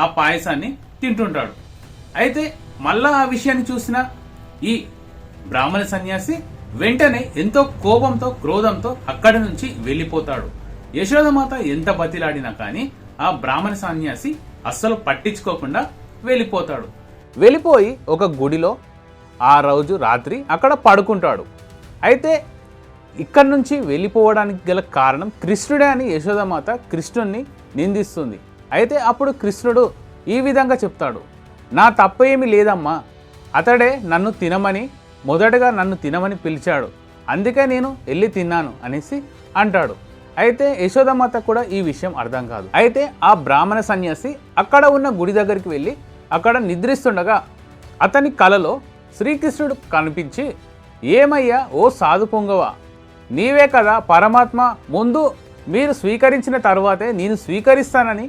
ఆ పాయసాన్ని తింటుంటాడు. అయితే మళ్ళా ఆ విషయాన్ని చూసిన ఈ బ్రాహ్మణ సన్యాసి వెంటనే ఎంతో కోపంతో క్రోధంతో అక్కడి నుంచి వెళ్ళిపోతాడు. యశోదమాత ఎంత బతిలాడినా కానీ ఆ బ్రాహ్మణ సన్యాసి అస్సలు పట్టించుకోకుండా వెళ్ళిపోతాడు. వెళ్ళిపోయి ఒక గుడిలో ఆ రోజు రాత్రి అక్కడ పడుకుంటాడు. అయితే ఇక్కడి నుంచి వెళ్ళిపోవడానికి గల కారణం కృష్ణుడే అని యశోదమాత కృష్ణుణ్ణి నిందిస్తుంది. అయితే అప్పుడు కృష్ణుడు ఈ విధంగా చెప్తాడు నా తప్పేమీ లేదమ్మా. అతడే నన్ను తినమని మొదటగా నన్ను తినమని పిలిచాడు. అందుకే నేను వెళ్ళి తిన్నాను అనేసి అంటాడు. అయితే యశోదమాత కూడా ఈ విషయం అర్థం కాదు. అయితే ఆ బ్రాహ్మణ సన్యాసి అక్కడ ఉన్న గుడి దగ్గరికి వెళ్ళి అక్కడ నిద్రిస్తుండగా అతని కలలో శ్రీకృష్ణుడు కనిపించి ఏమయ్యా ఓ సాధు పొంగవ. నీవే కదా పరమాత్మ. ముందు మీరు స్వీకరించిన తర్వాతే నేను స్వీకరిస్తానని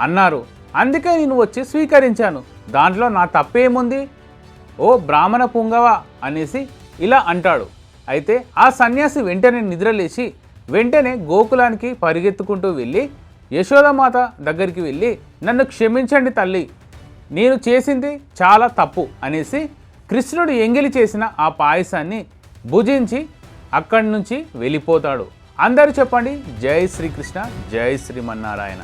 అన్నారు. అందుకే నేను వచ్చి స్వీకరించాను. దాంట్లో నా తప్పేముంది? ఓ బ్రాహ్మణ పుంగవ అనేసి ఇలా అంటాడు. అయితే ఆ సన్యాసి వెంటనే నిద్రలేచి వెంటనే గోకులానికి పరిగెత్తుకుంటూ వెళ్ళి యశోదమాత దగ్గరికి వెళ్ళి నన్ను క్షమించండి తల్లి. నేను చేసింది చాలా తప్పు అనేసి కృష్ణుడు ఎంగిలి చేసిన ఆ పాయసాన్ని భుజించి అక్కడి నుంచి వెళ్ళిపోతాడు. అందరూ చెప్పండి జై శ్రీకృష్ణ జై శ్రీమన్నారాయణ.